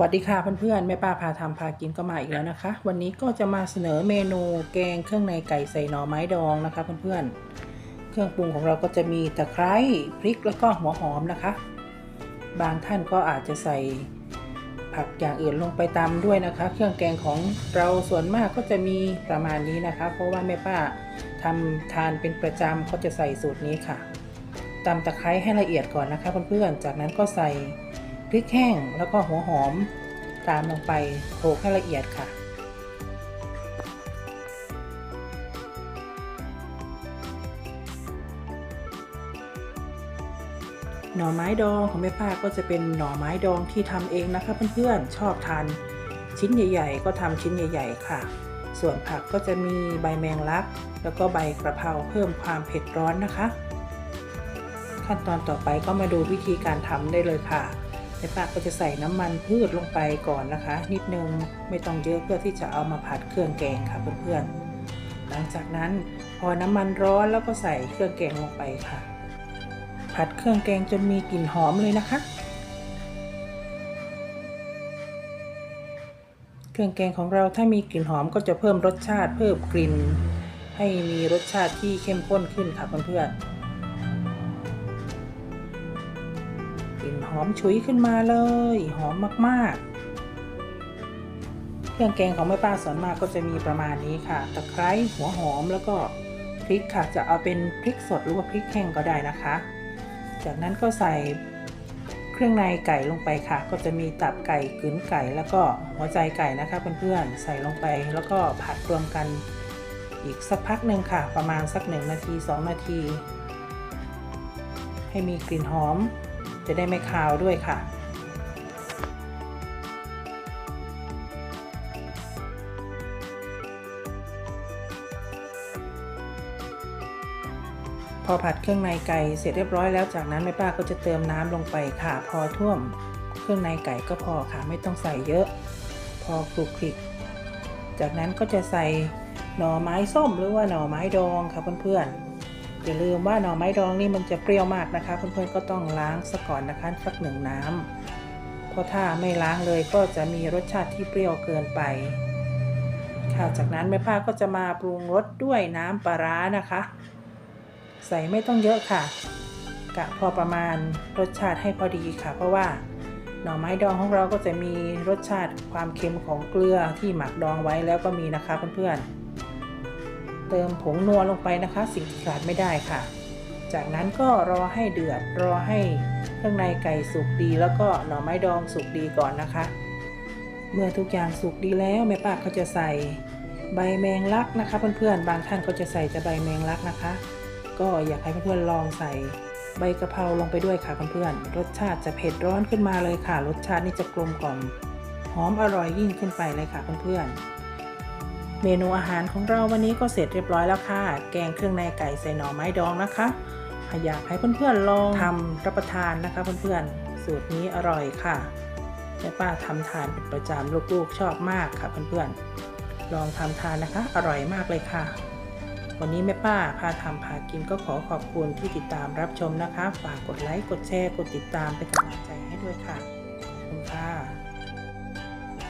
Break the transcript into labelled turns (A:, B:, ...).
A: วัสดีค่ะเพื่อนๆแม่ป้าพาทำพากินก็มาอีกแล้วนะคะ วันนี้ก็จะมาเสนอเมนูแกงเครื่องในไก่ใส่หน่อไม้ดองนะคะเพื่อนๆเครื่องปรุงของเราก็จะมีตะไคร้พริกแล้วก็หัวหอมนะคะ บางท่านก็อาจจะใส่ผักอย่างอื่นลงไปตามด้วยนะคะ เครื่องแกงของเราส่วนมากก็จะมีประมาณนี้นะคะ เพราะว่าแม่ป้าทำทานเป็นประจำก็จะใส่สูตรนี้ค่ะตำตะไคร้ให้ละเอียดก่อนนะคะเพื่อนๆจากนั้นก็ใส่ พริกแห้งแล้วก็หัวหอม ตามลงไปโขลกให้ละเอียดค่ะ หน่อไม้ดองของแม่ป้าก็จะเป็นหน่อไม้ดองที่ทำเองนะคะเพื่อนๆ ชอบทานชิ้นใหญ่ๆ ก็ทำชิ้นใหญ่ ๆ ค่ะ ส่วนผักก็จะมีใบแมงลัก แล้วก็ใบกระเพราเพิ่มความเผ็ดร้อนนะคะ ขั้นตอนต่อไปก็มาดูวิธีการทำได้เลยค่ะ ในปากก็จะใส่น้ำมันพืชลงไปก่อนนะคะ นิดนึงไม่ต้องเยอะเพื่อที่จะเอามาผัดเครื่องแกงค่ะเพื่อนๆหลังจากนั้นพอน้ำมันร้อนแล้วก็ใส่เครื่องแกงลงไปค่ะ ผัดเครื่องแกงจนมีกลิ่นหอมเลยนะคะ เครื่องแกงของเราถ้ามีกลิ่นหอมก็จะเพิ่มรสชาติเพิ่มกลิ่น ให้มีรสชาติที่เข้มข้นขึ้นค่ะเพื่อนๆ กลิ่นหอมฉุยขึ้นมาเลย หอมมากๆ เครื่องแกงของแม่ป้าสอนมากก็จะมีประมาณนี้ค่ะ ตะไคร้หัวหอมแล้วก็พริกค่ะ จะเอาเป็นพริกสดหรือว่าพริกแห้งก็ได้นะคะ จากนั้นก็ใส่เครื่องในไก่ลงไปค่ะ ก็จะมีตับไก่กลืนไก่ แล้วก็หัวใจไก่นะคะเพื่อนๆใส่ลงไปแล้วก็ผัดรวมกันอีกสักพักหนึ่งค่ะ ประมาณสักหนึ่งนาที 2 นาที ให้มีกลิ่นหอม จะได้ไม่คาวด้วยค่ะ พอผัดเครื่องในไก่เสร็จเรียบร้อยแล้วจากนั้นแม่ป้าก็จะเติมน้ำลงไปค่ะ พอท่วมเครื่องในไก่ก็พอค่ะ ไม่ต้องใส่เยอะ พอคลุกคลิก จากนั้นก็จะใส่หน่อไม้ส้มหรือว่าหน่อไม้ดองค่ะเพื่อนๆ อย่าลืมว่าหน่อไม้ดองนี่มันจะเปรี้ยวมากนะคะ เพื่อนๆก็ต้องล้างซะก่อนนะคะสักหนึ่งน้ำเพราะถ้าไม่ล้างเลยก็จะมีรสชาติที่เปรี้ยวเกินไป ค่ะจากนั้นแม่ป้าก็จะมาปรุงรสด้วยน้ำปลาร้านะคะ ใส่ไม่ต้องเยอะค่ะกะพอประมาณรสชาติให้พอดีค่ะ เพราะว่าหน่อไม้ดองของเราก็จะมีรสชาติความเค็มของเกลือที่หมักดองไว้แล้วก็มีนะคะเพื่อนๆ เติมผงนัวลงไปนะคะ สิ่งที่ขาดไม่ได้ค่ะ จากนั้นก็รอให้เดือดรอให้เครื่องในไก่สุกดี แล้วก็หน่อไม้ดองสุกดีก่อนนะคะ เมื่อทุกอย่างสุกดีแล้วแม่ป้าก็จะใส่ใบแมงลักนะคะ เพื่อนๆบางท่านก็จะใส่แต่ใบแมงลักนะคะ ก็อยากให้เพื่อนๆลองใส่ใบกะเพราลงไปด้วยค่ะเพื่อนๆรสชาติจะเผ็ดร้อนขึ้นมาเลยค่ะ รสชาตินี่จะกลมกล่อมหอมอร่อยยิ่งขึ้นไปเลยค่ะเพื่อนๆ เมนูอาหารของเราวันนี้ก็เสร็จเรียบร้อยแล้วค่ะ แกงเครื่องในไก่ใส่หน่อไม้ดองนะคะอยากให้เพื่อนๆลองทำรับประทานนะคะเพื่อนๆ สูตรนี้อร่อยค่ะแม่ป้าทำทานเป็นประจำลูกๆชอบมากค่ะเพื่อนๆ ลองทำทานนะคะ อร่อยมากเลยค่ะ วันนี้แม่ป้าพาทำพากินก็ขอขอบคุณที่ติดตามรับชมนะคะ ฝากกดไลค์กดแชร์กดติดตามเป็นกำลังใจให้ด้วยค่ะขอบคุณค่ะ